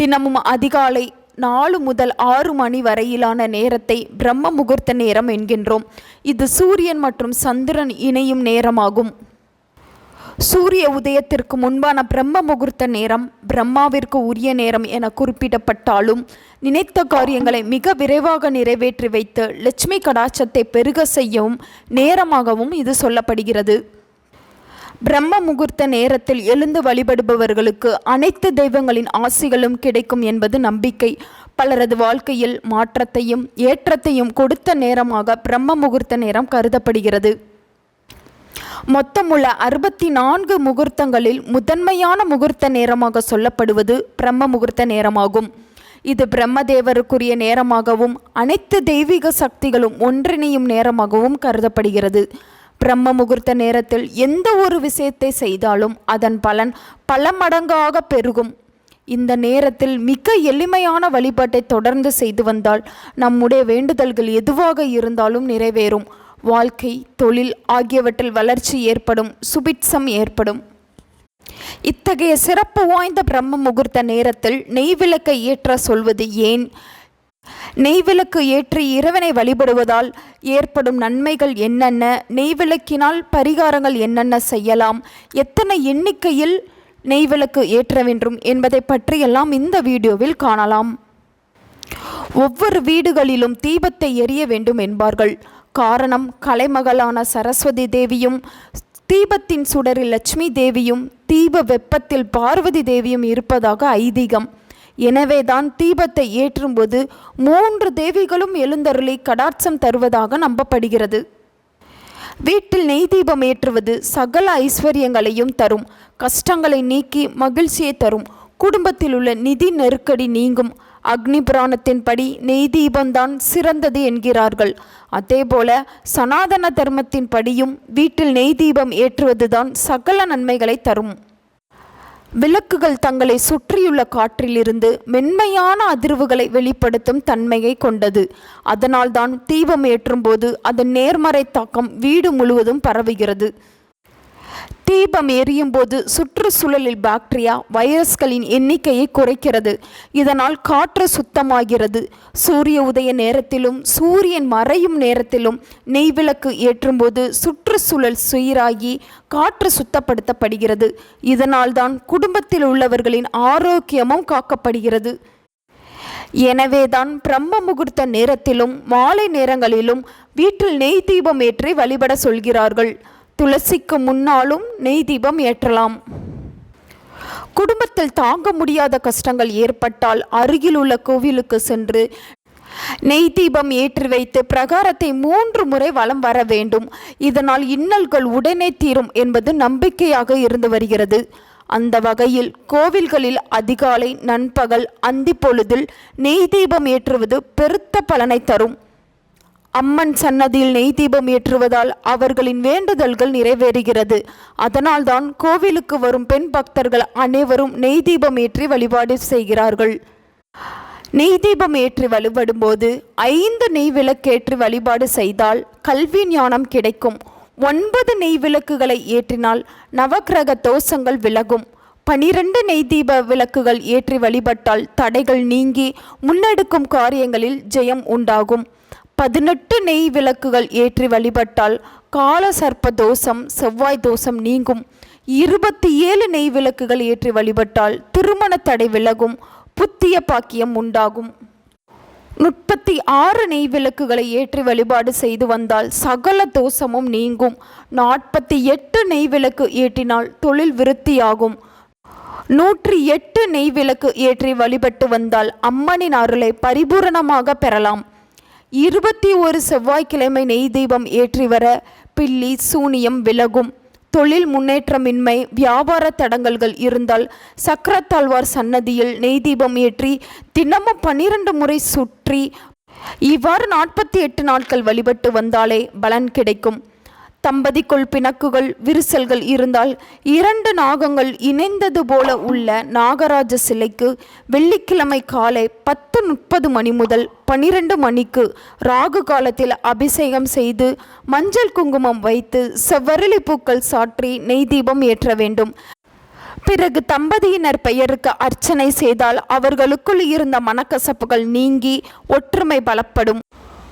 தினமும் அதிகாலை நாலு முதல் ஆறு மணி வரையிலான நேரத்தை பிரம்ம முகூர்த்த நேரம் என்கின்றோம். இது சூரியன் மற்றும் சந்திரன் இணையும் நேரமாகும். சூரிய உதயத்திற்கு முன்பான பிரம்ம முகூர்த்த நேரம் பிரம்மாவிற்கு உரிய நேரம் என குறிப்பிடப்பட்டாலும் நினைத்த காரியங்களை மிக விரைவாக நிறைவேற்றி வைத்து லட்சுமி கடாச்சத்தை பெருக செய்யவும் நேரமாகவும் இது சொல்லப்படுகிறது. பிரம்ம முகூர்த்த நேரத்தில் எழுந்து வழிபடுபவர்களுக்கு அனைத்து தெய்வங்களின் ஆசிகளும் கிடைக்கும் என்பது நம்பிக்கை. பலரது வாழ்க்கையில் மாற்றத்தையும் ஏற்றத்தையும் கொடுத்த நேரமாக பிரம்ம முகூர்த்த நேரம் கருதப்படுகிறது. மொத்தமுள்ள அறுபத்தி நான்கு முகூர்த்தங்களில் முதன்மையான முகூர்த்த நேரமாக சொல்லப்படுவது பிரம்ம முகூர்த்த நேரமாகும். இது பிரம்மதேவருக்குரிய நேரமாகவும் அனைத்து தெய்வீக சக்திகளும் ஒன்றிணையும் நேரமாகவும் கருதப்படுகிறது. பிரம்ம முகூர்த்த நேரத்தில் எந்த ஒரு விஷயத்தை செய்தாலும் அதன் பலன் பல மடங்காக பெருகும். இந்த நேரத்தில் மிக எளிமையான வழிபாட்டை தொடர்ந்து செய்து வந்தால் நம்முடைய வேண்டுதல்கள் எதுவாக இருந்தாலும் நிறைவேறும். வாழ்க்கை தொழில் ஆகியவற்றில் வளர்ச்சி ஏற்படும் சுபிட்சம் ஏற்படும். இத்தகைய சிறப்பு வாய்ந்த பிரம்ம முகூர்த்த நேரத்தில் நெய்விளக்கை ஏற்ற சொல்வது ஏன்? நெய்விளக்கு ஏற்றி இறைவனை வழிபடுவதால் ஏற்படும் நன்மைகள் என்னென்ன? நெய்விளக்கினால் பரிகாரங்கள் என்னென்ன செய்யலாம்? எத்தனை எண்ணிக்கையில் நெய்விளக்கு ஏற்ற வேண்டும் என்பதை பற்றியெல்லாம் இந்த வீடியோவில் காணலாம். ஒவ்வொரு வீடுகளிலும் தீபத்தை எரிய வேண்டும் என்பார்கள். காரணம் கலைமகளான சரஸ்வதி தேவியும் தீபத்தின் சுடரில் லட்சுமி தேவியும் தீப வெப்பத்தில் பார்வதி தேவியும் இருப்பதாக ஐதீகம். எனவேதான் தீபத்தை ஏற்றும்போது மூன்று தேவிகளும் எழுந்தருளி கடாட்சம் தருவதாக நம்பப்படுகிறது. வீட்டில் நெய் தீபம் ஏற்றுவது சகல ஐஸ்வர்யங்களையும் தரும் கஷ்டங்களை நீக்கி மகிழ்ச்சியை தரும் குடும்பத்தில் உள்ள நிதி நெருக்கடி நீங்கும். அக்னி புராணத்தின்படி நெய் தீபம்தான் சிறந்தது என்கிறார்கள். அதேபோல சனாதன தர்மத்தின்படியும் வீட்டில் நெய் தீபம் ஏற்றுவதுதான் சகல நன்மைகளை தரும். விளக்குகள் தங்களை சுற்றியுள்ள காற்றிலிருந்து மென்மையான அதிர்வுகளை வெளிப்படுத்தும் தன்மையை கொண்டது. அதனால்தான் தீபம் ஏற்றும்போது அதன் நேர்மறை தாக்கம் வீடு முழுவதும் பரவுகிறது. தீபம் எரியும் போது சுற்றுச்சூழலில் பாக்டீரியா வைரஸ்களின் எண்ணிக்கையை குறைக்கிறது. இதனால் காற்று சுத்தமாகிறது. சூரிய உதய நேரத்திலும் சூரியன் மறையும் நேரத்திலும் நெய்விளக்கு ஏற்றும்போது சுற்றுச்சூழல் சீராகி காற்று சுத்தப்படுத்தப்படுகிறது. இதனால்தான் குடும்பத்தில் உள்ளவர்களின் ஆரோக்கியமும் காக்கப்படுகிறது. எனவேதான் பிரம்ம முகூர்த்த நேரத்திலும் மாலை நேரங்களிலும் வீட்டில் நெய் தீபம் ஏற்றி வழிபட சொல்கிறார்கள். துளசிக்கு முன்னாலும் நெய் தீபம் ஏற்றலாம். குடும்பத்தில் தாங்க முடியாத கஷ்டங்கள் ஏற்பட்டால் அருகில் உள்ள கோவிலுக்கு சென்று நெய் தீபம் ஏற்றி வைத்து பிரகாரத்தை மூன்று முறை வலம் வர வேண்டும். இதனால் இன்னல்கள் உடனே தீரும் என்பது நம்பிக்கையாக இருந்து வருகிறது. அந்த வகையில் கோவில்களில் அதிகாலை நண்பகல் அந்தி பொழுதில் நெய் தீபம் ஏற்றுவது பெருத்த பலனை தரும். அம்மன் சன்னதியில் நெய் தீபம் ஏற்றுவதால் அவர்களின் வேண்டுதல்கள் நிறைவேறுகிறது. அதனால்தான் கோவிலுக்கு வரும் பெண் பக்தர்கள் அனைவரும் நெய் தீபம் ஏற்றி வழிபாடு செய்கிறார்கள். நெய் தீபம் ஏற்றி வழிபடும்போது ஐந்து நெய் விளக்கேற்றி வழிபாடு செய்தால் கல்வி ஞானம் கிடைக்கும். ஒன்பது நெய் விளக்குகளை ஏற்றினால் நவக்கிரக தோஷங்கள் விலகும். பனிரெண்டு நெய் தீப விளக்குகள் ஏற்றி வழிபட்டால் தடைகள் நீங்கி முன்னெடுக்கும் காரியங்களில் ஜெயம் உண்டாகும். பதினெட்டு நெய் விளக்குகள் ஏற்றி வழிபட்டால் கால சர்ப்ப தோஷம் செவ்வாய் தோஷம் நீங்கும். இருபத்தி ஏழு நெய் விளக்குகள் ஏற்றி வழிபட்டால் திருமண தடை விலகும் புத்திய பாக்கியம் உண்டாகும். முப்பத்தி ஆறு நெய் விளக்குகளை ஏற்றி வழிபாடு செய்து வந்தால் சகல தோஷமும் நீங்கும். நாற்பத்தி எட்டு நெய் விளக்கு ஏற்றினால் தொழில் விருத்தியாகும். நூற்றி எட்டு நெய் விளக்கு ஏற்றி வழிபட்டு வந்தால் அம்மனின் அருளை பரிபூரணமாக பெறலாம். இருபத்தி ஒரு செவ்வாய்க்கிழமை நெய் தீபம் ஏற்றி வர பில்லி சூனியம் விலகும். தொழில் முன்னேற்றமின்மை வியாபார தடங்கல்கள் இருந்தால் சக்கரத்தாழ்வார் சன்னதியில் நெய் தீபம் ஏற்றி தினமும் பன்னிரண்டு முறை சுற்றி இவ்வாறு நாற்பத்தி எட்டு நாட்கள் வழிபட்டு வந்தாலே பலன் கிடைக்கும். தம்பதிக்குள் பிணக்குகள் விரிசல்கள் இருந்தால் இரண்டு நாகங்கள் இணைந்தது போல உள்ள நாகராஜ சிலைக்கு வெள்ளிக்கிழமை காலை பத்து முப்பது மணி முதல் பனிரெண்டு மணிக்கு ராகு காலத்தில் அபிஷேகம் செய்து மஞ்சள் குங்குமம் வைத்து செவ்வரளி பூக்கள் சாற்றி நெய் தீபம் ஏற்ற வேண்டும். பிறகு தம்பதியினர் பெயருக்கு அர்ச்சனை செய்தால் அவர்களுக்குள் இருந்த மனக்கசப்புகள் நீங்கி ஒற்றுமை பலப்படும்.